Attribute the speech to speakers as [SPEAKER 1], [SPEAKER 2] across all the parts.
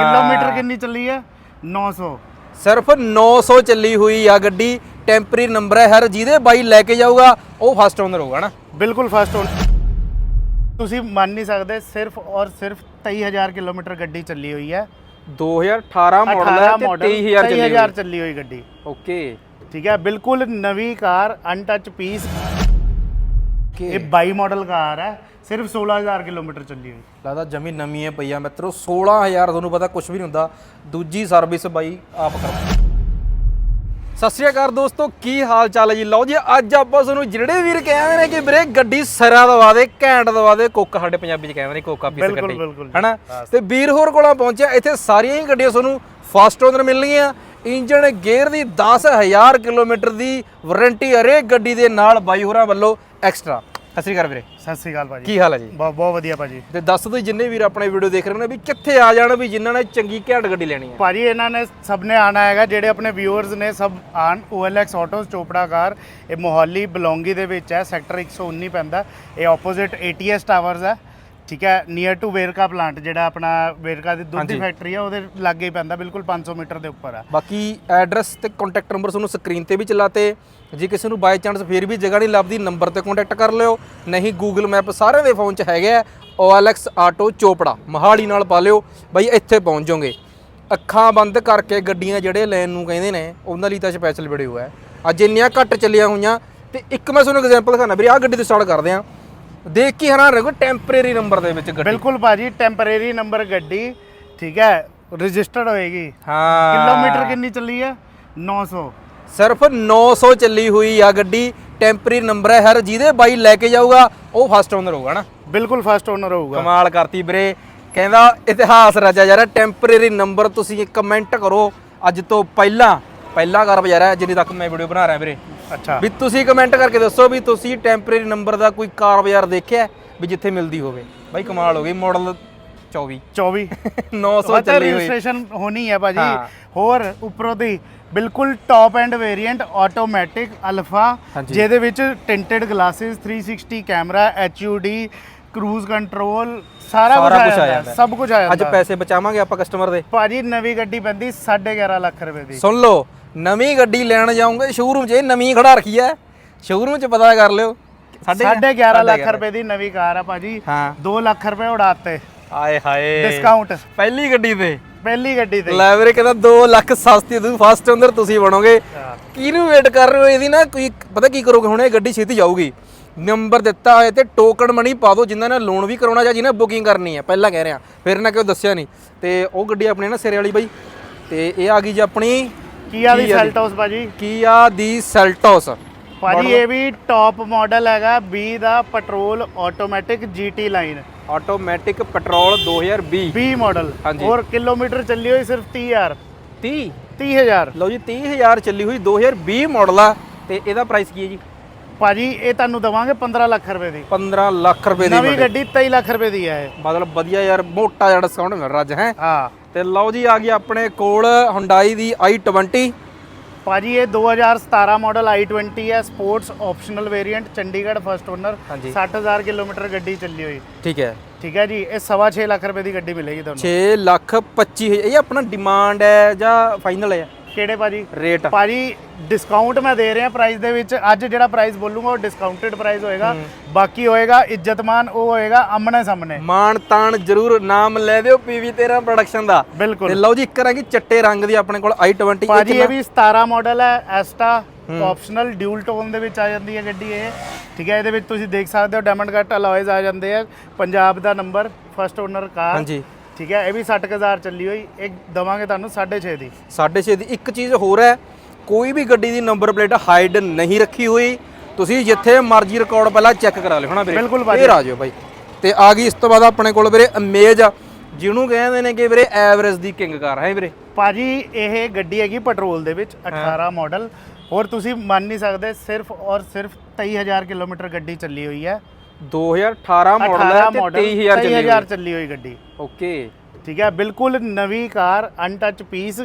[SPEAKER 1] Kilometre ਕਿੰਨੀ ਚੱਲੀ ਹੈ 900
[SPEAKER 2] ਸਿਰਫ 900 ਚੱਲੀ ਹੋਈ ਆ ਗੱਡੀ। ਟੈਂਪਰੇਰੀ ਨੰਬਰ ਹੈ ਹਰ ਜਿਹਦੇ ਬਾਈ ਲੈ ਕੇ ਜਾਊਗਾ ਉਹ ਫਸਟ ਓਨਰ ਹੋਊਗਾ ਨਾ।
[SPEAKER 1] ਬਿਲਕੁਲ ਫਸਟ ਓਨ ਤੁਸੀਂ ਮੰਨ ਨਹੀਂ ਸਕਦੇ ਸਿਰਫ ਔਰ ਸਿਰਫ 23000 ਕਿਲੋਮੀਟਰ ਗੱਡੀ ਚੱਲੀ ਹੋਈ ਹੈ।
[SPEAKER 2] 2018 ਮਾਡਲ ਹੈ
[SPEAKER 1] 18
[SPEAKER 2] ਤੇ
[SPEAKER 1] ਮਾਡਲ
[SPEAKER 2] 23000 ਚੱਲੀ
[SPEAKER 1] 23000
[SPEAKER 2] ਹੋਈ
[SPEAKER 1] ਚੱਲੀ ਹੋਈ ਗੱਡੀ।
[SPEAKER 2] ਓਕੇ।
[SPEAKER 1] ਠੀਕ ਹੈ ਬਿਲਕੁਲ ਨਵੀਂ ਕਾਰ ਅਨਟੱਚ ਪੀਸ ਇਹ 22 ਮਾਡਲ ਕਾਰ ਹੈ। ਸਿਰਫ 16000 ਕਿਲੋਮੀਟਰ ਚੱਲੀ ਹੋਈ।
[SPEAKER 2] ਲੱਗਦਾ ਜਮੀ ਨਵੀਂ ਹੈ ਪਈਆ ਮਿੱਤਰੋ 16000 ਤੁਹਾਨੂੰ ਪਤਾ ਕੁਝ ਵੀ ਨਹੀਂ ਹੁੰਦਾ। ਦੂਜੀ ਸਰਵਿਸ ਬਾਈ ਆਪ ਕਰ। ਸਤਿ ਸ਼੍ਰੀ ਅਕਾਲ ਦੋਸਤੋ ਕੀ ਹਾਲ ਚਾਲ ਹੈ ਜੀ? ਲਓ ਜੀ ਅੱਜ ਆਪਾਂ ਤੁਹਾਨੂੰ ਜਿਹੜੇ ਵੀਰ ਕਹਿੰਦੇ ਨੇ ਕਿ ਵੀਰੇ ਗੱਡੀ ਸਰਾ ਦਵਾ ਦੇ ਘੈਂਟ ਦਵਾ ਦੇ ਕੋਕ ਸਾਡੇ ਪੰਜਾਬੀ ਚ ਕਹਿੰਦੇ ਨੇ ਕੋਕਾ ਪੀਸ
[SPEAKER 1] ਬਿਲਕੁਲ,
[SPEAKER 2] ਗੱਡੀ। ਹਨਾ? ਤੇ ਵੀਰ ਹੋਰ ਕੋਲਾਂ ਪਹੁੰਚਿਆ ਇੱਥੇ ਸਾਰੀਆਂ ਹੀ ਗੱਡੀਆਂ ਤੁਹਾਨੂੰ ਫਾਸਟ ਓਨਰ ਮਿਲਣਗੀਆਂ। ਇੰਜਨ ਗੇਅਰ ਦੀ 10000 ਕਿਲੋਮੀਟਰ ਦੀ ਵਾਰੰਟੀ ਹਰੇਕ ਗੱਡੀ ਦੇ ਨਾਲ ਬਾਈ ਹੋਰਾਂ ਵੱਲੋਂ ਐਕਸਟਰਾ ਸਤਿ ਸ਼੍ਰੀ ਅਕਾਲ ਵੀਰੇ।
[SPEAKER 1] ਸਤਿ ਸ੍ਰੀ ਅਕਾਲ ਭਾਜੀ।
[SPEAKER 2] ਕੀ ਹਾਲ ਹੈ ਜੀ?
[SPEAKER 1] ਬਹੁਤ ਬਹੁਤ ਵਧੀਆ ਭਾਜੀ।
[SPEAKER 2] ਤੇ ਦੱਸ ਦਿਓ ਜਿੰਨੇ ਵੀਰ ਆਪਣੇ ਵੀਡੀਓ ਦੇਖ ਰਹੇ ਨੇ ਵੀ ਕਿੱਥੇ ਆ ਜਾਣ ਵੀ ਜਿਨ੍ਹਾਂ ਨੇ ਚੰਗੀ ਘੈਂਟ ਗੱਡੀ ਲੈਣੀ ਹੈ।
[SPEAKER 1] ਭਾਜੀ ਇਹਨਾਂ ਨੇ ਸਭ ਨੇ ਆਣਾ ਹੈਗਾ ਜਿਹੜੇ ਆਪਣੇ ਵਿਊਅਰਸ ਨੇ ਸਭ ਆਣ। OLX ਆਟੋਸ ਚੋਪੜਾ ਕਾਰ ਇਹ ਮੋਹਾਲੀ ਬਲੌਂਗੀ ਦੇ ਵਿੱਚ ਹੈ ਸੈਕਟਰ 119 ਪੈਂਦਾ। ਇਹ ਆਪੋਜ਼ਿਟ ATS ਟਾਵਰਸ ਹੈ। ਠੀਕ ਹੈ ਨੀਅਰ ਟੂ ਵੇਰਕਾ ਪਲਾਂਟ ਜਿਹੜਾ ਆਪਣਾ ਵੇਰਕਾ ਦੀ ਦੁੱਧ ਦੀ ਫੈਕਟਰੀ ਹੈ ਉਹਦੇ ਲਾਗੇ ਹੀ ਪੈਂਦਾ ਬਿਲਕੁਲ 500 ਮੀਟਰ ਦੇ ਉੱਪਰ ਹੈ
[SPEAKER 2] ਬਾਕੀ ਐਡਰੈਸ ਤੇ ਕੰਟੈਕਟ ਨੰਬਰ ਤੁਹਾਨੂੰ ਸਕਰੀਨ ਤੇ ਵੀ ਚਲਾਤੇ। ਜੇ ਕਿਸੇ ਨੂੰ ਬਾਈ ਚਾਂਸ ਫੇਰ ਵੀ ਜਗ੍ਹਾ ਨਹੀਂ ਲੱਭਦੀ ਨੰਬਰ ਤੇ ਕੰਟੈਕਟ ਕਰ ਲਿਓ। ਨਹੀਂ ਗੂਗਲ ਮੈਪ ਸਾਰਿਆਂ ਦੇ ਫੋਨ 'ਚ ਹੈਗੇ ਆ। OLX ਆਟੋ ਚੋਪੜਾ ਮਹਾਲੀ ਨਾਲ ਪਾ ਲਿਓ ਬਾਈ ਇੱਥੇ ਪਹੁੰਚ ਜਾਓਗੇ। ਅੱਖਾਂ ਬੰਦ ਕਰਕੇ ਗੱਡੀਆਂ ਜਿਹੜੇ ਲੈਣ ਨੂੰ ਕਹਿੰਦੇ ਨੇ ਉਹਨਾਂ ਲਈ ਤਾਂ ਸਪੈਸ਼ਲ ਵੀਡੀਓ ਹੈ। ਅੱਜ ਇੰਨੀਆਂ ਘੱਟ ਚੱਲੀਆਂ ਹੋਈਆਂ। ਤੇ ਇੱਕ ਮੈਂ ਤੁਹਾਨੂੰ ਐਗਜ਼ਾਮਪਲ ਦਿਖਾਣਾ ਵੀਰੇ ਆਹ ਗੱਡੀ ਤੋਂ ਸਟਾਰਟ ਕਰਦੇ ਆ। ਦੇਖ ਕੇ ਹੈਰਾਨ ਰਹੋਗੇ ਟੈਂਪਰੇਰੀ ਨੰਬਰ ਦੇ ਵਿੱਚ ਗੱਡੀ।
[SPEAKER 1] ਬਿਲਕੁਲ ਭਾਜੀ ਟੈਂਪਰੇਰੀ ਨੰਬਰ ਗੱਡੀ ਠੀਕ ਹੈ ਰਜਿਸਟਰਡ ਹੋਏਗੀ।
[SPEAKER 2] ਹਾਂ।
[SPEAKER 1] ਕਿਲੋਮੀਟਰ ਕਿੰਨੀ ਚੱਲੀ ਹੈ? 900
[SPEAKER 2] ਸਿਰਫ 900 ਚੱਲੀ ਹੋਈ ਆ ਗੱਡੀ ਟੈਂਪਰੇਰੀ ਨੰਬਰ ਹੈ ਹਰ ਜਿਹਦੇ ਬਾਈ ਲੈ ਕੇ ਜਾਊਗਾ ਉਹ ਫਸਟ ਓਨਰ ਹੋਊਗਾ ਨਾ।
[SPEAKER 1] ਬਿਲਕੁਲ ਫਸਟ ਓਨਰ ਹੋਊਗਾ।
[SPEAKER 2] ਕਮਾਲ ਕਰਤੀ ਵੀਰੇ। ਕਹਿੰਦਾ ਇਤਿਹਾਸ ਰਚਿਆ ਯਾਰ ਟੈਂਪਰੇਰੀ ਨੰਬਰ ਤੁਸੀਂ ਕਮੈਂਟ ਕਰੋ। ਅੱਜ ਤੋਂ ਪਹਿਲਾਂ ਪਹਿਲਾ ਕਰ ਯਾਰ ਜਿੰਨੀ ਤੱਕ ਮੈਂ ਵੀਡੀਓ ਬਣਾ ਰਿਹਾ ਵੀਰੇ।
[SPEAKER 1] ਅੱਛਾ।
[SPEAKER 2] ਵੀ ਤੁਸੀਂ ਕਮੈਂਟ ਕਰਕੇ ਦੱਸੋ ਵੀ ਤੁਸੀਂ ਟੈਂਪਰੇਰੀ ਨੰਬਰ ਦਾ ਕੋਈ ਕਾਰ ਬਾਜ਼ਾਰ ਦੇਖਿਆ ਵੀ ਜਿੱਥੇ ਮਿਲਦੀ ਹੋਵੇ। ਬਾਈ ਕਮਾਲ ਹੋ ਗਈ ਮਾਡਲ 24
[SPEAKER 1] 24
[SPEAKER 2] 900
[SPEAKER 1] ਪਤਾ
[SPEAKER 2] ਚੱਲੀ ਹੋਈ
[SPEAKER 1] ਰਜਿਸਟ੍ਰੇਸ਼ਨ ਹੋਣੀ ਹੈ ਭਾਜੀ। ਹੋਰ ਉੱਪਰੋਂ ਦੀ ਬਿਲਕੁਲ top end variant automatic alpha
[SPEAKER 2] ਹਾਂਜੀ।
[SPEAKER 1] ਜਿਹਦੇ ਵਿੱਚ tinted glasses 360 camera HUD cruise control ਸਾਰਾ ਕੁਝ ਆ ਜਾਂਦਾ। ਸਭ ਕੁਝ ਆ
[SPEAKER 2] ਅੱਜ
[SPEAKER 1] ਜਾਂਦਾ।
[SPEAKER 2] ਪੈਸੇ ਬਚਾਵਾਂਗੇ ਆਪਾਂ ਕਸਟਮਰ ਦੇ।
[SPEAKER 1] ਭਾਜੀ ਨਵੀਂ ਗੱਡੀ ਪੈਂਦੀ 11.5 ਲੱਖ ਰੁਪਏ ਦੀ।
[SPEAKER 2] ਸੁਣ ਲਓ ਨਵੀਂ ਗੱਡੀ ਲੈਣ ਜਾਓਗੇ ਸ਼ੋਰੂਮ 'ਚ ਇਹ ਨਵੀਂ ਖੜਾ ਰੱਖੀ ਐ। ਸ਼ੋਰੂਮ 'ਚ ਪਤਾ ਕਰ ਲਿਓ। ਸਾਢੇ
[SPEAKER 1] 11.5 ਲੱਖ ਰੁਪਏ ਦੀ ਨਵੀਂ ਕਾਰ ਆ ਭਾਜੀ।
[SPEAKER 2] ਹਾਂ।
[SPEAKER 1] 2 ਲੱਖ ਰੁਪਏ ਉਡਾਤੇ।
[SPEAKER 2] ਆਏ ਹਾਏ।
[SPEAKER 1] ਡਿਸਕਾਊਂਟ
[SPEAKER 2] ਪਹਿਲੀ ਗੱਡੀ ਤੇ।
[SPEAKER 1] ਪਹਿਲੀ ਗੱਡੀ ਤੇ।
[SPEAKER 2] ਲੈ ਵੀਰੇ ਕਹਿੰਦਾ 2 ਲੱਖ ਸਸਤੀ ਦੂ ਫਸਟ ਓਨਰ ਤੁਸੀਂ ਬਣੋਗੇ। ਕਿਹਨੂੰ ਵੇਟ ਕਰ ਰਹੇ ਹੋ ਇਹਦੀ ਨਾ? ਕੋਈ ਪਤਾ ਕੀ ਕਰੋਗੇ ਹੁਣ ਇਹ ਗੱਡੀ ਛੇਤੀ ਜਾਊਗੀ। ਨੰਬਰ ਦਿੱਤਾ ਹੋਇਆ ਤੇ ਟੋਕਨ ਮਨੀ ਪਾ ਦਿਓ ਜਿਨ੍ਹਾਂ ਨੇ ਲੋਨ ਵੀ ਕਰਾਉਣਾ ਜਾਂ ਜਿਹਨੇ ਬੁਕਿੰਗ ਕਰਨੀ ਹੈ। ਪਹਿਲਾਂ ਕਹਿ ਰਿਹਾ। ਫਿਰ ਨਾ ਕਿਉਂ ਦੱਸਿਆ ਨਹੀਂ। ਤੇ ਉਹ ਗੱਡੀ ਆਪਣੀ ਨਾ ਸਿਰੇ ਵਾਲੀ ਬਾਈ। ਤੇ ਇਹ ਆ ਗਈ ਜੀ ਆਪਣੀ
[SPEAKER 1] ਕੀਆ ਦੀ। ਸੈਲਟੋਸ ਭਾਜੀ?
[SPEAKER 2] ਕੀਆ ਦੀ ਸੈਲਟੋਸ
[SPEAKER 1] ਭਾਜੀ ਇਹ ਵੀ ਟੌਪ ਮਾਡਲ ਹੈਗਾ 20 ਦਾ petrol automatic GT line
[SPEAKER 2] automatic petrol 2020
[SPEAKER 1] 20 model
[SPEAKER 2] ਹਾਂਜੀ।
[SPEAKER 1] ਔਰ ਕਿਲੋਮੀਟਰ ਚੱਲੀ ਹੋਈ ਸਿਰਫ 30000
[SPEAKER 2] 30
[SPEAKER 1] 30000
[SPEAKER 2] ਲਓ ਜੀ 30000 ਚੱਲੀ ਹੋਈ 2020 ਮਾਡਲ ਆ ਤੇ ਇਹਦਾ ਪ੍ਰਾਈਸ ਕੀ ਹੈ ਜੀ?
[SPEAKER 1] ਭਾਜੀ ਇਹ ਤੁਹਾਨੂੰ ਦਵਾਂਗੇ 15 ਲੱਖ ਰੁਪਏ ਦੀ।
[SPEAKER 2] 15 ਲੱਖ ਰੁਪਏ ਦੀ
[SPEAKER 1] ਨਵੀਂ ਗੱਡੀ 23 ਲੱਖ ਰੁਪਏ ਦੀ ਹੈ
[SPEAKER 2] ਮਤਲਬ ਵਧੀਆ ਯਾਰ ਮੋਟਾ ਜਿਹਾ ਡਿਸਕਾਊਂਟ ਮਿਲ ਰਿਹਾ ਅੱਜ ਹੈ?
[SPEAKER 1] ਹਾਂ।
[SPEAKER 2] ਤੇ ਲਓ ਜੀ ਆ ਗਈ ਆਪਣੇ ਕੋਲ Hyundai ਦੀ i20
[SPEAKER 1] ਭਾਜੀ ਇਹ 2017 ਮਾਡਲ i20 ਹੈ sports optional variant Chandigarh first owner
[SPEAKER 2] ਹਾਂਜੀ।
[SPEAKER 1] 60000 ਕਿਲੋਮੀਟਰ ਗੱਡੀ ਚੱਲੀ ਹੋਈ।
[SPEAKER 2] ਠੀਕ ਹੈ।
[SPEAKER 1] ਠੀਕ ਹੈ ਜੀ ਇਹ ਸਵਾ ਛੇ ਲੱਖ ਰੁਪਏ ਦੀ ਗੱਡੀ ਮਿਲੇਗੀ ਤੁਹਾਨੂੰ।
[SPEAKER 2] 6 ਲੱਖ 25 ਇਹ ਆਪਣਾ ਡਿਮਾਂਡ ਹੈ ਜਾਂ ਫਾਈਨਲ ਹੈ?
[SPEAKER 1] ਕਿਹੜੇ ਭਾਜੀ?
[SPEAKER 2] ਰੇਟ
[SPEAKER 1] ਭਾਜੀ ਡਿਸਕਾਊਂਟ ਮੈਂ ਦੇ ਰਿਹਾ ਪ੍ਰਾਈਸ ਦੇ ਵਿੱਚ। ਅੱਜ ਜਿਹੜਾ ਪ੍ਰਾਈਸ ਬੋਲੂਗਾ ਉਹ ਡਿਸਕਾਊਂਟਡ ਪ੍ਰਾਈਸ ਹੋਏਗਾ। ਬਾਕੀ ਹੋਏਗਾ ਇੱਜ਼ਤਮਾਨ ਉਹ ਹੋਏਗਾ ਆਮਣੇ ਸਾਹਮਣੇ।
[SPEAKER 2] ਮਾਣ ਤਾਣ ਜ਼ਰੂਰ ਨਾਮ ਲੈ ਦਿਓ ਪੀਵੀ 13 ਪ੍ਰੋਡਕਸ਼ਨ ਦਾ। ਤੇ ਲਓ ਜੀ ਇੱਕ ਰਾਂਗੀ ਚਿੱਟੇ ਰੰਗ ਦੀ ਆਪਣੇ ਕੋਲ i20
[SPEAKER 1] ਭਾਜੀ ਇਹ ਵੀ 17 ਮਾਡਲ ਹੈ ਐਸਟਾ ਆਪਸ਼ਨਲ ਡਿਊਲ ਟੋਨ ਦੇ ਵਿੱਚ ਆ ਜਾਂਦੀ ਹੈ ਗੱਡੀ ਇਹ। ਠੀਕ ਹੈ ਇਹਦੇ ਵਿੱਚ ਤੁਸੀਂ ਦੇਖ ਸਕਦੇ ਹੋ ਡਾਇਮੰਡ ਕੱਟ ਅਲੋਇਜ਼ ਆ ਜਾਂਦੇ ਆ। ਪੰਜਾਬ ਦਾ ਨੰਬਰ ਫਸਟ ਓਨਰ ਕਾਰ
[SPEAKER 2] ਹਾਂਜੀ।
[SPEAKER 1] ਠੀਕ ਹੈ ਇਹ ਵੀ 60000 ਚੱਲੀ ਹੋਈ ਇਹ ਦਵਾਂਗੇ ਤੁਹਾਨੂੰ 6.5 ਦੀ।
[SPEAKER 2] 6.5 ਦੀ। ਇੱਕ ਚੀਜ਼ ਹੋਰ ਹੈ ਕੋਈ ਵੀ ਗੱਡੀ ਦੀ ਨੰਬਰ ਪਲੇਟ ਹਾਈਡ ਨਹੀਂ ਰੱਖੀ ਹੋਈ ਤੁਸੀਂ ਜਿੱਥੇ ਮਰਜ਼ੀ ਰਿਕਾਰਡ ਪਹਿਲਾਂ ਚੈੱਕ ਕਰਾ ਲਿਓ ਹਨਾ ਵੀਰੇ?
[SPEAKER 1] ਬਿਲਕੁਲ ਭਾਜੀ।
[SPEAKER 2] ਫੇਰ ਆ ਜਾਓ ਬਾਈ ਤੇ ਆ ਗਈ ਇਸ ਤੋਂ ਬਾਅਦ ਆਪਣੇ ਕੋਲ ਵੀਰੇ ਅਮੇਜ ਜਿਹਨੂੰ ਕਹਿੰਦੇ ਨੇ ਕਿ ਵੀਰੇ ਐਵਰੇਜ ਦੀ ਕਿੰਗ ਕਾਰ ਹੈ ਵੀਰੇ।
[SPEAKER 1] ਭਾਜੀ ਇਹ ਗੱਡੀ ਹੈਗੀ ਪੈਟਰੋਲ ਦੇ ਵਿੱਚ 18 ਮਾਡਲ। ਹੋਰ ਤੁਸੀਂ ਮੰਨ ਨਹੀਂ ਸਕਦੇ ਸਿਰਫ ਔਰ ਸਿਰਫ 23000 ਕਿਲੋਮੀਟਰ ਗੱਡੀ ਚੱਲੀ ਹੋਈ ਹੈ।
[SPEAKER 2] 2018 ਮਾਡਲ ਹੈ
[SPEAKER 1] 18
[SPEAKER 2] ਤੇ
[SPEAKER 1] ਮਾਡਲ
[SPEAKER 2] 23000 ਚੱਲੀ
[SPEAKER 1] 23000 ਚੱਲੀ ਹੋਈ ਗੱਡੀ।
[SPEAKER 2] ਓਕੇ।
[SPEAKER 1] ਠੀਕ ਹੈ ਬਿਲਕੁਲ ਨਵੀਂ ਕਾਰ ਅਨਟੱਚ ਪੀਸ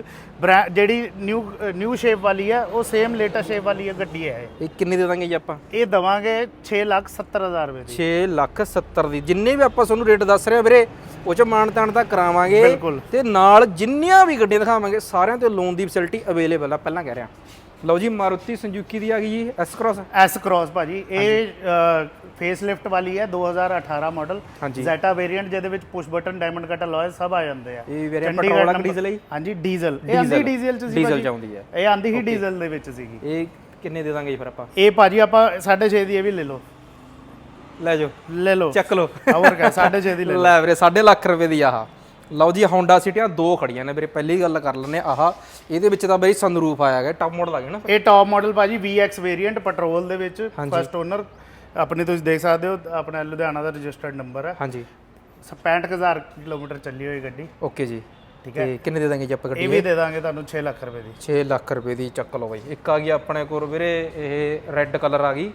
[SPEAKER 1] ਜਿਹੜੀ ਨਿਊ ਨਿਊ ਸ਼ੇਪ ਵਾਲੀ ਹੈ ਉਹ ਸੇਮ ਲੇਟੈਸਟ ਸ਼ੇਪ ਵਾਲੀ ਹੈ ਗੱਡੀ ਹੈ ਇਹ।
[SPEAKER 2] ਕਿੰਨੇ ਦੇ ਦਾਂਗੇ ਜੀ ਆਪਾਂ?
[SPEAKER 1] ਇਹ ਦਵਾਂਗੇ 6 ਲੱਖ 70 ਹਜ਼ਾਰ ਰੁਪਏ ਦੀ।
[SPEAKER 2] 6 ਲੱਖ 70 ਦੀ। ਜਿੰਨੇ ਵੀ ਆਪਾਂ ਤੁਹਾਨੂੰ ਰੇਟ ਦੱਸ ਰਹੇ ਆ ਵੀਰੇ ਉਹ ਚ ਮਾਣ ਤਾਣ ਤਾਂ ਕਰਾਵਾਂਗੇ। ਤੇ ਨਾਲ ਜਿੰਨੀਆਂ ਵੀ ਗੱਡੀਆਂ ਦਿਖਾਵਾਂਗੇ ਸਾਰਿਆਂ ਤੇ ਲੋਨ ਦੀ ਫੈਸਿਲਿਟੀ ਅਵੇਲੇਬਲ ਆ ਪਹਿਲਾਂ ਕਹਿ ਰਿਹਾ। ਲਓ ਜੀ ਮਾਰੂਤੀ ਸੰਜੂਕੀ ਦੀ ਆ ਗਈ G S cross
[SPEAKER 1] S cross ਭਾਜੀ ਇਹ ਫੇਸ ਲਿਫਟ ਵਾਲੀ ਹੈ 2018 ਮਾਡਲ। ਜ਼ੈਟਾ ਵੇਰੀਐਂਟ ਜਿਹਦੇ ਵਿੱਚ push button diamond cut alloy ਸਭ ਆ ਜਾਂਦੇ ਆ।
[SPEAKER 2] ਇਹ ਵੀਰੇ
[SPEAKER 1] ਚੰਡੀਗੜ੍ਹ
[SPEAKER 2] ਪੈਟਰੋਲ ਵਾਲਾ ਡੀਜ਼ਲ ਹੈ?
[SPEAKER 1] ਹਾਂਜੀ ਡੀਜ਼ਲ ਇਹ ਆਂਦੀ ਡੀਜ਼ਲ ਚ ਸੀ
[SPEAKER 2] ਡੀਜ਼ਲ
[SPEAKER 1] ਭਾਜੀ।
[SPEAKER 2] ਚ ਆਉਂਦੀ ਹੈ।
[SPEAKER 1] ਇਹ ਆਂਦੀ ਹੀ ਡੀਜ਼ਲ ਦੇ ਵਿੱਚ ਸੀਗੀ।
[SPEAKER 2] ਇਹ ਕਿੰਨੇ ਦੇ ਦਾਂਗੇ ਜੀ ਫਿਰ ਆਪਾਂ?
[SPEAKER 1] ਇਹ ਭਾਜੀ ਆਪਾਂ 6.5 ਦੀ ਇਹ ਵੀ ਲੈ ਲਓ।
[SPEAKER 2] ਲੈ ਜਾਓ।
[SPEAKER 1] ਲੈ ਲਓ।
[SPEAKER 2] ਚੱਕ ਲਓ।
[SPEAKER 1] ਹੋਰ ਕਾ 6.5 ਦੀ ਲੈ ਲਓ।
[SPEAKER 2] ਲੈ ਵੀਰੇ 2.5 ਲੱਖ ਰੁਪਏ ਦੀ ਆਹ। ਲਓ ਜੀ ਹੋਂਡਾ ਸਿਟੀਆਂ ਦੋ ਖੜੀਆਂ ਨੇ ਵੀਰੇ ਪਹਿਲੀ ਗੱਲ ਕਰ ਲੈਂਦੇ ਹਾਂ। ਆਹ ਇਹਦੇ ਵਿੱਚ ਤਾਂ ਬਈ ਸਨਰੂਫ ਆਇਆ ਹੈਗਾ ਟਾਪ ਮਾਡਲ ਆ ਗਿਆ ਨਾ
[SPEAKER 1] ਇਹ ਟੌਪ ਮਾਡਲ ਭਾਜੀ VX ਵੇਰੀਐਂਟ ਪੈਟਰੋਲ ਦੇ ਵਿੱਚ ਫਸਟ ਓਨਰ ਆਪਣੇ ਤੁਸੀਂ ਦੇਖ ਸਕਦੇ ਹੋ ਆਪਣਾ ਲੁਧਿਆਣਾ ਦਾ ਰਜਿਸਟਰਡ ਨੰਬਰ ਹੈ।
[SPEAKER 2] ਹਾਂਜੀ।
[SPEAKER 1] 65000 ਕਿਲੋਮੀਟਰ ਚੱਲੀ ਹੋਈ ਗੱਡੀ।
[SPEAKER 2] ਓਕੇ ਜੀ।
[SPEAKER 1] ਠੀਕ
[SPEAKER 2] ਤੇ ਕਿੰਨੇ ਦੇ ਦਾਂਗੇ ਜੀ ਆਪਾਂ ਗੱਡੀ?
[SPEAKER 1] ਇਹ ਵੀ ਦੇ ਦਾਂਗੇ ਤੁਹਾਨੂੰ 6 ਲੱਖ ਰੁਪਏ ਦੀ।
[SPEAKER 2] 6 ਲੱਖ ਰੁਪਏ ਦੀ ਚੱਕ ਲਓ ਬਾਈ। ਇੱਕ ਆ ਗਈ ਆਪਣੇ ਕੋਲ ਵੀਰੇ ਇਹ ਰੈੱਡ ਕਲਰ ਆ ਗਈ।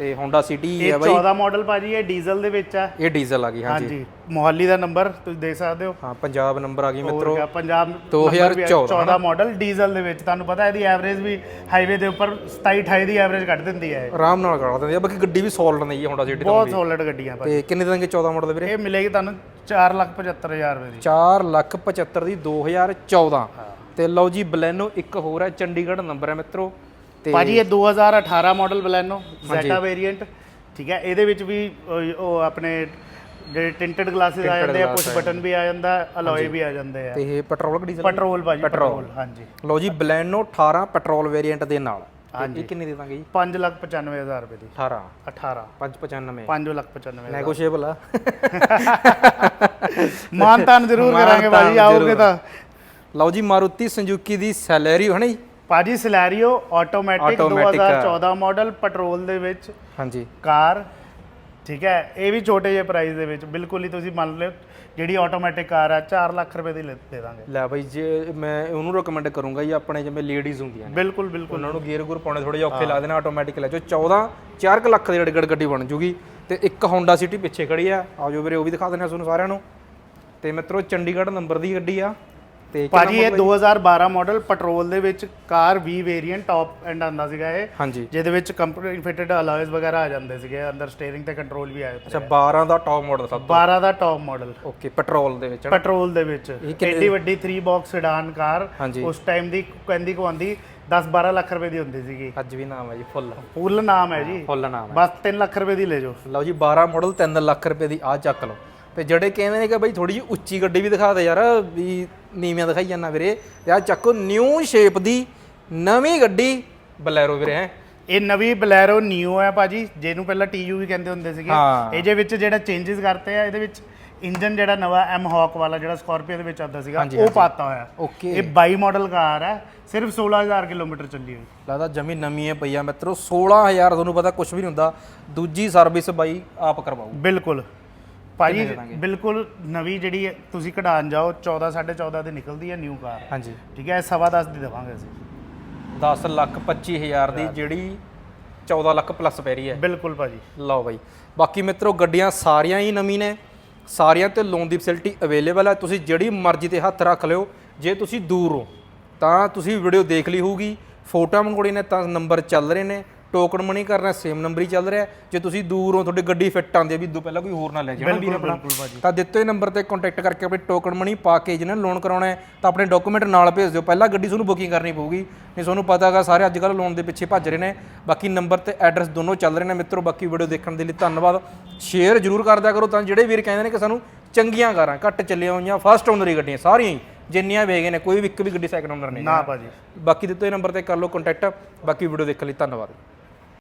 [SPEAKER 2] ਤੇ ਹੋਂਡਾ ਸਿਟੀ
[SPEAKER 1] ਇਹ
[SPEAKER 2] ਹੈ ਬਾਈ।
[SPEAKER 1] 14 ਮਾਡਲ ਭਾਜੀ ਇਹ ਡੀਜ਼ਲ ਦੇ ਵਿੱਚ ਹੈ
[SPEAKER 2] ਇਹ ਡੀਜ਼ਲ ਆ ਗਈ ਹਾਂਜੀ।
[SPEAKER 1] ਹਾਂਜੀ ਮੋਹਾਲੀ ਦਾ ਨੰਬਰ ਤੁਸੀਂ ਦੇਖ ਸਕਦੇ ਹੋ।
[SPEAKER 2] ਹਾਂ ਪੰਜਾਬ ਨੰਬਰ ਆ ਗਈ ਮਿੱਤਰੋ।
[SPEAKER 1] ਪੰਜਾਬ
[SPEAKER 2] 2014
[SPEAKER 1] 14 ਮਾਡਲ ਡੀਜ਼ਲ ਦੇ ਵਿੱਚ। ਤੁਹਾਨੂੰ ਪਤਾ ਇਹਦੀ ਐਵਰੇਜ ਵੀ ਹਾਈਵੇ ਦੇ ਉੱਪਰ 27 28 ਦੀ ਐਵਰੇਜ ਕੱਢ ਦਿੰਦੀ ਹੈ ਇਹ।
[SPEAKER 2] ਆਰਾਮ ਨਾਲ ਕਰਾ ਦਿੰਦੇ ਆ ਬਾਕੀ ਗੱਡੀ ਵੀ ਸੋਲਡ ਨਹੀਂ ਹੋਂਡਾ ਸਿਟੀ ਤੋਂ
[SPEAKER 1] ਬਹੁਤ ਸੋਲਿਡ ਗੱਡੀਆਂ ਭਾਜੀ।
[SPEAKER 2] ਤੇ ਕਿੰਨੇ ਦਾਂਗੇ 14 ਮਾਡਲ ਵੀਰੇ?
[SPEAKER 1] ਇਹ ਮਿਲੇਗੀ ਤੁਹਾਨੂੰ 475000 ਰੁਪਏ ਦੀ।
[SPEAKER 2] 4 ਲੱਖ 75 ਦੀ 2014 ਤੇ ਲਓ ਜੀ ਬਲੈਨੋ ਇੱਕ ਹੋਰ ਹੈ ਚੰਡੀਗੜ੍ਹ ਨੰਬਰ ਹੈ ਮਿੱਤਰੋ। ਤੇ
[SPEAKER 1] ਭਾਜੀ ਇਹ 2018 ਮਾਡਲ ਬਲੈਨੋ ਜ਼ੈਟਾ ਵੇਰੀਐਂਟ ਠੀਕ ਹੈ? ਇਹਦੇ ਵਿੱਚ ਵੀ ਉਹ- ਆਪਣੇ ਜਿਹੜੇ ਟਿੰਟਡ ਗਲਾਸਿਸ ਆ ਜਾਂਦੇ ਆ ਪੁਸ਼ ਬਟਨ ਵੀ ਆ ਜਾਂਦਾ ਅਲੋਏ ਵੀ ਆ ਜਾਂਦੇ ਆ।
[SPEAKER 2] ਤੇ ਇਹ ਪੈਟਰੋਲ ਕਿ ਡੀਜ਼ਲ
[SPEAKER 1] ਪੈਟਰੋਲ ਭਾਜੀ ਪੈਟਰੋਲ ਹਾਂਜੀ।
[SPEAKER 2] ਲਓ ਜੀ ਬਲੈਨੋ 18 ਪੈਟਰੋਲ ਵੇਰੀਐਂਟ ਦੇ ਨਾਲ। ਹਾਂਜੀ। ਕਿੰਨੇ ਦੇ ਦਾਂਗੇ ਜੀ?
[SPEAKER 1] 595000 ਰੁਪਏ ਦੀ।
[SPEAKER 2] 18
[SPEAKER 1] 18
[SPEAKER 2] 595
[SPEAKER 1] 595000
[SPEAKER 2] ਨੈਗੋਸ਼ੀਏਬਲ ਆ।
[SPEAKER 1] ਮਾਨ ਤਾਨ ਜ਼ਰੂਰ ਕਰਾਂਗੇ ਭਾਜੀ ਆਓਗੇ ਤਾਂ।
[SPEAKER 2] ਲਓ ਜੀ ਮਾਰੂਤੀ ਸੰਜੂਕੀ ਦੀ ਸੈਲਰੀ ਹੈ ਨਾ ਜੀ
[SPEAKER 1] ਭਾਜੀ Celerio automatic
[SPEAKER 2] Automatic
[SPEAKER 1] 2014 model petrol ਦੇ ਵਿੱਚ
[SPEAKER 2] ਹਾਂਜੀ।
[SPEAKER 1] ਕਾਰ। ਠੀਕ ਹੈ ਇਹ ਵੀ ਛੋਟੇ ਜਿਹੇ ਪ੍ਰਾਈਸ ਦੇ ਵਿੱਚ। ਬਿਲਕੁਲ ਹੀ ਤੁਸੀਂ ਮੰਨ ਲਿਓ ਜਿਹੜੀ ਆਟੋਮੈਟਿਕ ਕਾਰ ਆ 4 ਲੱਖ ਰੁਪਏ ਦੀ ਲੈ- ਦੇ ਦਾਂਗੇ।
[SPEAKER 2] ਲੈ ਬਾਈ ਜੇ ਮੈਂ ਉਹਨੂੰ ਰეკਮੈਂਡ ਕਰੂੰਗਾ ਜੀ ਆਪਣੇ ਜਿਵੇਂ ਲੇਡੀਜ਼ ਹੁੰਦੀਆਂ ਨੇ।
[SPEAKER 1] ਬਿਲਕੁਲ ਬਿਲਕੁਲ।
[SPEAKER 2] ਉਹਨਾਂ ਨੂੰ ਗੇਅਰ ਗੁਰ ਪਾਉਣੇ ਥੋੜੇ ਜਿਹਾ ਔਖੇ ਲੱਗਦੇ ਨੇ ਆਟੋਮੈਟਿਕ ਲੈ ਜੋ 14 4 ਲੱਖ ਦੀ ਰੜਗੜ ਗੱਡੀ ਬਣ ਜੂਗੀ। ਤੇ ਇੱਕ ਹੋਂਡਾ ਸਿਟੀ ਪਿੱਛੇ ਖੜੀ ਆ। ਆਜੋ ਵੀਰੇ ਉਹ ਵੀ ਦਿਖਾ ਦਿੰਦੇ ਆ ਤੁਹਾਨੂੰ ਸਾਰਿਆਂ ਨੂੰ। ਤੇ ਮਿੱਤਰੋ ਚੰਡੀਗੜ੍ਹ ਨੰਬਰ ਦੀ ਗੱਡੀ ਆ। ਤੇ
[SPEAKER 1] ਭਾਜੀ ਇਹ 2012 ਮਾਡਲ ਪੈਟਰੋਲ ਦੇ ਵਿੱਚ car V variant top end ਆਂਦਾ ਸੀਗਾ ਇਹ।
[SPEAKER 2] ਹਾਂਜੀ।
[SPEAKER 1] ਜਿਹਦੇ ਵਿੱਚ ਕੰਪਨੀ ਫਿਟਡ ਅਲਾਇਸ ਵਗੈਰਾ ਆ ਜਾਂਦੇ ਸੀਗੇ ਅੰਦਰ ਸਟੀਅਰਿੰਗ ਤੇ ਕੰਟਰੋਲ ਵੀ ਆਏ
[SPEAKER 2] ਅੱਛਾ 12 ਦਾ ਟੌਪ ਮਾਡਲ ਸਭ
[SPEAKER 1] 12 ਦਾ ਟੌਪ ਮਾਡਲ
[SPEAKER 2] ਓਕੇ ਪੈਟਰੋਲ ਦੇ ਵਿੱਚ
[SPEAKER 1] ਪੈਟਰੋਲ ਦੇ ਵਿੱਚ। ਐਡੀ ਵੱਡੀ 3 ਬਾਕਸ ਸੈਡਾਨ ਕਾਰ। ਉਸ ਟਾਈਮ ਦੀ ਕਹਿੰਦੀ ਕਵਾਂਦੀ 10 12 ਲੱਖ ਰੁਪਏ ਦੀ ਹੁੰਦੀ ਸੀਗੀ।
[SPEAKER 2] ਅੱਜ ਵੀ ਨਾਮ ਹੈ ਜੀ ਫੁੱਲ।
[SPEAKER 1] ਫੁੱਲ ਨਾਮ ਹੈ ਜੀ।
[SPEAKER 2] ਫੁੱਲ ਨਾਮ ਹੈ।
[SPEAKER 1] ਬਸ 3 ਲੱਖ ਰੁਪਏ ਦੀ ਲੈ ਜਾਓ।
[SPEAKER 2] ਲਓ ਜੀ 12 ਮਾਡਲ 3 ਲੱਖ ਰੁਪਏ ਦੀ ਆ ਚੱਕ ਲਓ। ਤੇ ਜਿਹੜੇ ਕਹਿੰਦੇ ਨੇ ਕਿ ਬਈ ਥੋੜੀ ਜਿਹੀ ਉੱਚੀ ਗੱਡੀ ਵੀ ਦਿਖਾ ਦੇ ਯਾਰ ਵੀ ਨੀਵੀਆਂ ਦਿਖਾਈ ਜਾਂਦਾ ਵੀਰੇ। ਤੇ ਆ ਚੱਕੋ ਨਿਊ ਸ਼ੇਪ ਦੀ ਨਵੀਂ ਗੱਡੀ ਬਲੈਰੋ ਵੀਰੇ ਹੈ।
[SPEAKER 1] ਇਹ ਨਵੀਂ ਬਲੈਰੋ ਨਿਊ ਹੈ ਭਾਜੀ ਜਿਹਨੂੰ ਪਹਿਲਾਂ ਟੀਯੂ ਵੀ ਕਹਿੰਦੇ ਹੁੰਦੇ ਸੀਗੇ। ਇਹਦੇ ਵਿੱਚ ਜਿਹੜਾ ਚੇਂਜਸ ਕਰਤੇ ਆ ਇਹਦੇ ਵਿੱਚ ਇੰਜਨ ਜਿਹੜਾ ਨਵਾਂ ਐਮ ਹੌਕ ਵਾਲਾ ਜਿਹੜਾ ਸਕਾਰਪੀਓ ਦੇ ਵਿੱਚ ਆਉਂਦਾ ਸੀਗਾ ਉਹ ਪਾਤਾ ਹੋਇਆ।
[SPEAKER 2] ਓਕੇ
[SPEAKER 1] ਇਹ 22 ਮਾਡਲ ਕਾਰ ਹੈ ਸਿਰਫ 16000 ਕਿਲੋਮੀਟਰ ਚੱਲੀ ਹੋਈ।
[SPEAKER 2] ਲੱਗਦਾ ਜਮੀ ਨਵੀਂ ਹੈ ਪਈਆ ਮਿੱਤਰੋ 16000 ਤੁਹਾਨੂੰ ਪਤਾ ਕੁਝ ਵੀ ਨਹੀਂ ਹੁੰਦਾ। ਦੂਜੀ ਸਰਵਿਸ ਬਾਈ ਆਪ ਕਰਵਾਓ
[SPEAKER 1] ਬਿਲਕੁ ਭਾਜੀ ਬਿਲਕੁਲ ਨਵੀਂ ਜਿਹੜੀ ਹੈ, ਤੁਸੀਂ ਕਢਾਣ ਜਾਓ 14 14.5 ਦੀ ਨਿਕਲਦੀ ਹੈ ਨਿਊ ਕਾਰ
[SPEAKER 2] ਹਾਂਜੀ।
[SPEAKER 1] ਠੀਕ ਹੈ ਇਹ ਸਵਾ ਦਸ ਦੀ ਦੇਵਾਂਗੇ ਅਸੀਂ।
[SPEAKER 2] 10 ਲੱਖ 25000 ਦੀ ਜਿਹੜੀ 14 ਲੱਖ ਪਲੱਸ ਪੈ ਰਹੀ ਹੈ।
[SPEAKER 1] ਬਿਲਕੁਲ ਭਾਜੀ।
[SPEAKER 2] ਲਓ ਬਾਈ। ਬਾਕੀ ਮਿੱਤਰੋ ਗੱਡੀਆਂ ਸਾਰੀਆਂ ਹੀ ਨਵੀਂ ਨੇ। ਸਾਰਿਆਂ ਤੇ ਲੋਨ ਦੀ ਫੈਸਿਲਿਟੀ ਅਵੇਲੇਬਲ ਹੈ। ਤੁਸੀਂ ਜਿਹੜੀ ਮਰਜ਼ੀ ਤੇ ਹੱਥ ਰੱਖ ਲਿਓ। ਜੇ ਤੁਸੀਂ ਦੂਰ ਹੋ ਤਾਂ ਤੁਸੀਂ ਵੀਡੀਓ ਦੇਖ ਲਈ ਹੋਊਗੀ। ਫੋਟੋਆਂ ਮੰਗਵਾਉਣੀ ਨੇ ਤਾਂ ਨੰਬਰ ਚੱਲ ਰਹੇ ਨੇ। ਟੋਕਨ ਮਨੀ ਕਰਨਾ ਸੇਮ ਨੰਬਰ ਹੀ ਚੱਲ ਰਿਹਾ। ਜੇ ਤੁਸੀਂ ਦੂਰ ਹੋ ਤੁਹਾਡੀ ਗੱਡੀ ਫਿੱਟ ਆਉਂਦੀ ਹੈ ਵੀ ਇਦੋਂ ਪਹਿਲਾਂ ਕੋਈ ਹੋਰ ਨਾ ਲੈ ਜਾਣਾ ਵੀਰ ਆਪਣਾ। ਤਾਂ ਦਿੱਤੇ ਨੰਬਰ ਤੇ ਕੰਟੈਕਟ ਕਰਕੇ ਆਪਣੀ ਟੋਕਨ ਮਨੀ ਪਾ ਕੇ ਜਿਹਨਾਂ ਲੋਨ ਕਰਾਉਣਾ ਹੈ ਤਾਂ ਆਪਣੇ ਡਾਕੂਮੈਂਟ ਨਾਲ ਭੇਜ ਦਿਓ। ਪਹਿਲਾਂ ਗੱਡੀ ਤੁਹਾਨੂੰ ਬੁਕਿੰਗ ਕਰਨੀ ਪਊਗੀ। ਨਹੀਂ ਤੁਹਾਨੂੰ ਪਤਾ ਹੈਗਾ ਸਾਰੇ ਅੱਜ ਕੱਲ੍ਹ ਲੋਨ ਦੇ ਪਿੱਛੇ ਭੱਜ ਰਹੇ ਨੇ। ਬਾਕੀ ਨੰਬਰ ਤੇ ਐਡਰੈਸ ਦੋਨੋਂ ਚੱਲ ਰਹੇ ਨੇ ਮਿੱਤਰੋ। ਬਾਕੀ ਵੀਡੀਓ ਦੇਖਣ ਦੇ ਲਈ ਧੰਨਵਾਦ। ਸ਼ੇਅਰ ਜ਼ਰੂਰ ਕਰਦਿਆ ਕਰੋ। ਤਾਂ ਜਿਹੜੇ ਵੀਰ ਕਹਿੰਦੇ ਨੇ ਕਿ ਸਾਨੂੰ ਚੰਗੀਆਂ ਕਾਰਾਂ ਘੱਟ ਚੱਲੀਆਂ ਹੋਈਆਂ ਫਸਟ ਓਨਰ ਹੀ ਗੱਡੀਆਂ ਸਾਰੀਆਂ ਹੀ ਜਿੰਨੀਆਂ ਵੇਗੇ ਨੇ ਕੋਈ ਵੀ ਇੱਕ ਵੀ ਗੱਡੀ ਸੈਕਿੰਡ ਓਨਰ ਨਹੀਂ
[SPEAKER 1] ਨਾ ਭਾਜੀ।
[SPEAKER 2] ਬਾਕੀ ਦਿੱਤੇ ਨੰਬਰ ਤੇ ਕਰ ਲਓ ਕੰਟੈਕਟ ਬਾਕੀ ਵੀਡੀਓ ਦੇਖਣ ਲਈ ਧੰਨਵਾਦ।